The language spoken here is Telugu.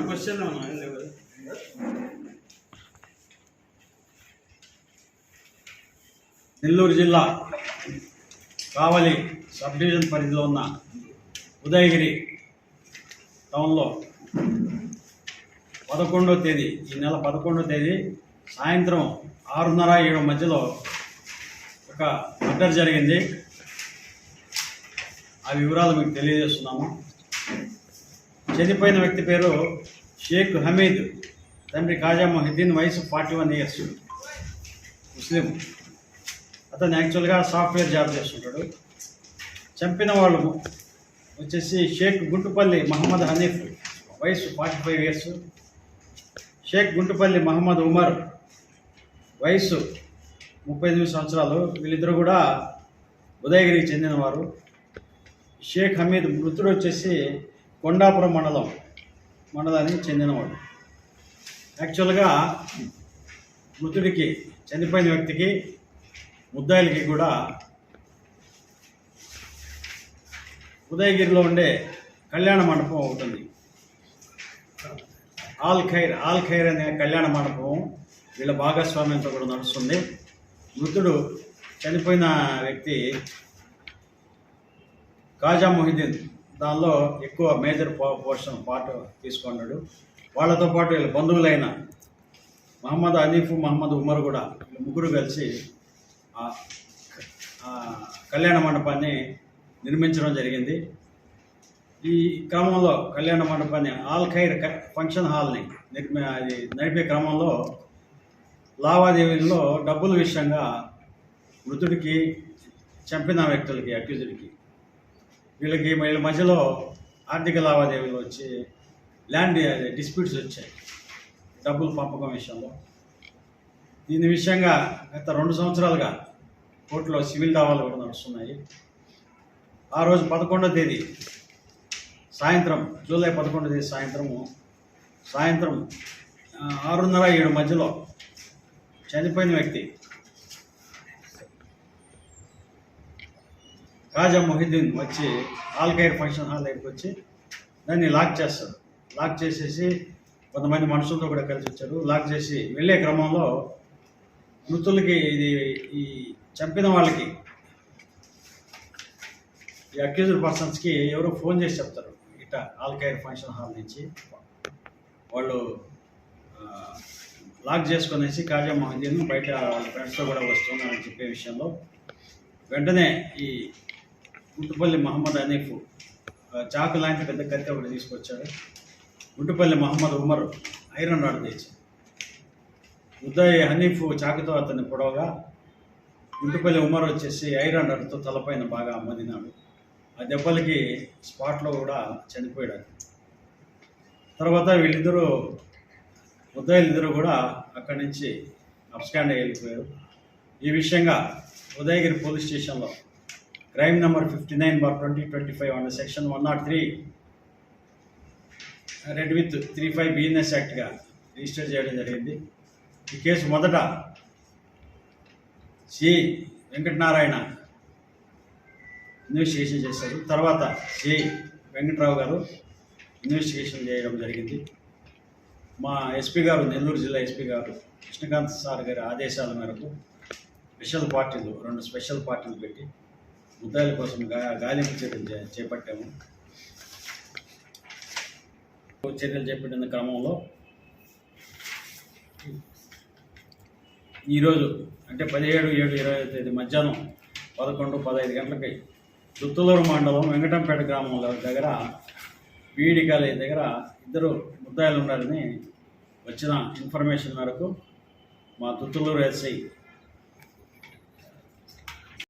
క్వశ్చన్ నెల్లూరు జిల్లా కావలి సబ్ డివిజన్ పరిధిలో ఉన్న ఉదయగిరి టౌన్లో పదకొండో తేదీ ఈ నెల పదకొండో తేదీ సాయంత్రం ఆరున్నర ఏడు మధ్యలో ఒక మర్డర్ జరిగింది. ఆ వివరాలు మీకు తెలియజేస్తున్నాము. చనిపోయిన వ్యక్తి పేరు షేక్ హమీద్ తండ్రి ఖాజా మొహిద్దీన్ వయసు ఫార్టీ వన్ ఇయర్స్ ముస్లిం. అతను యాక్చువల్గా సాఫ్ట్వేర్ జాబ్ చేస్తుంటాడు. చంపిన వాళ్ళు వచ్చేసి షేక్ గుట్టుపల్లి మహమ్మద్ హనీఫ్ వయసు forty five years Sheikh Guntupalli Mohammed Umar వయసు ముప్పై ఎనిమిది సంవత్సరాలు. వీళ్ళిద్దరూ కూడా ఉదయగిరికి చెందినవారు. షేక్ హమీద్ మృతుడు వచ్చేసి కొండాపురం మండలం మండలానికి చెందినవాడు. యాక్చువల్గా మృతుడికి చనిపోయిన వ్యక్తికి ముద్దాయిలకి కూడా ఉదయగిరిలో ఉండే కళ్యాణ మండపం ఒకటి ఉంది. ఆల్ ఖైర్ ఆల్ ఖైర్ అనే కళ్యాణ మండపం వీళ్ళ భాగస్వామ్యంతో కూడా నడుస్తుంది. మృతుడు చనిపోయిన వ్యక్తి కాజా మొహిద్దీన్. దానిలో ఎక్కువ మేజర్ పోర్షన్ పార్ట్ తీసుకున్నాడు. వాళ్ళతో పాటు వీళ్ళ బంధువులైన మహమ్మద్ హనీఫ్ మహమ్మద్ ఉమర్ కూడా వీళ్ళు ముగ్గురు కలిసి ఆ కళ్యాణ మండపాన్ని నిర్మించడం జరిగింది. ఈ క్రమంలో కళ్యాణ మండపాన్ని ఆల్ ఖైర్ ఫంక్షన్ హాల్ని నిర్మి అది నడిపే క్రమంలో లావాదేవీల్లో డబ్బుల విషయంగా మృతుడికి చంపిన వ్యక్తులకి అక్యూజుడికి వీళ్ళకి వీళ్ళ మధ్యలో ఆర్థిక లావాదేవీలు వచ్చి ల్యాండ్ డిస్ప్యూట్స్ వచ్చాయి డబ్బులు పంపకం విషయంలో. దీని విషయంగా గత రెండు సంవత్సరాలుగా కోర్టులో సివిల్ దావాలు కూడా నడుస్తున్నాయి. ఆ రోజు పదకొండో తేదీ సాయంత్రం జూలై పదకొండు తేదీ సాయంత్రము సాయంత్రం ఆరున్నర ఏడు మధ్యలో చనిపోయిన వ్యక్తి కాజా మొహిద్దీన్ వచ్చి ఆల్కైర్ ఫంక్షన్ హాల్ దగ్గరికి వచ్చి దాన్ని లాక్ చేస్తాడు. లాక్ చేసేసి కొంతమంది మనుషులతో కూడా కలిసి వచ్చారు. లాక్ చేసి వెళ్ళే క్రమంలో మృతులకి ఇది ఈ చంపిన వాళ్ళకి ఈ అక్యూజ్డ్ పర్సన్స్కి ఎవరో ఫోన్ చేసి చెప్తారు. ఇట ఆల్కైర్ ఫంక్షన్ హాల్ నుంచి వాళ్ళు లాక్ చేసుకునేసి కాజా మహదీన్ బయట వాళ్ళ ఫ్రెండ్స్తో కూడా వస్తున్నారని చెప్పే విషయంలో వెంటనే ఈ గుంటుపల్లి మహమ్మద్ హనీఫ్ చాకు లాంటి పెద్ద కత్తి ఒకటి తీసుకొచ్చాడు. గుంటుపల్లి మహమ్మద్ ఉమర్ ఐరన్ రాడ్ తెచ్చి ఉదయ్ హనీఫ్ చాకుతో అతన్ని పొడవగా గుంటుపల్లి ఉమర్ వచ్చేసి ఐరన్ రాడ్తో తలపైన బాగా అమ్మదినాడు. ఆ దెబ్బలకి స్పాట్లో కూడా చనిపోయాడు. తర్వాత వీళ్ళిద్దరూ ఉదయలిద్దరూ కూడా అక్కడి నుంచి అప్స్కాండ్ వెళ్ళిపోయారు. ఈ విషయంగా ఉదయగిరి పోలీస్ స్టేషన్లో crime number fifty nine bar twenty twenty five under section one not three read with three five BNS యాక్ట్గా register చేయడం జరిగింది. ఈ కేసు మొదట సి వెంకటనారాయణ ఇన్వెస్టిగేషన్ చేశారు. తర్వాత జే. వెంకట్రావు గారు ఇన్వెస్టిగేషన్ చేయడం జరిగింది. మా ఎస్పీ గారు నెల్లూరు జిల్లా ఎస్పీ గారు కృష్ణకాంత్ సార్ గారి ఆదేశాల మేరకు స్పెషల్ పార్టీలు రెండు స్పెషల్ పార్టీలు పెట్టి ముద్దాయిల కోసం గా గాలింపు చర్యలు చేపట్టాము. చర్యలు చేపట్టిన క్రమంలో ఈరోజు అంటే పదిహేడు ఏడు ఇరవై తేదీ మధ్యాహ్నం పదకొండు పదహైదు గంటలకి దుత్తులూరు మండలం వెంకటంపేట గ్రామంలో దగ్గర బీఈడి కాలేజ్ దగ్గర ఇద్దరు ముద్దాయిలు ఉన్నారని వచ్చిన ఇన్ఫర్మేషన్ మేరకు మా దుత్తులూరు ఎస్ఐ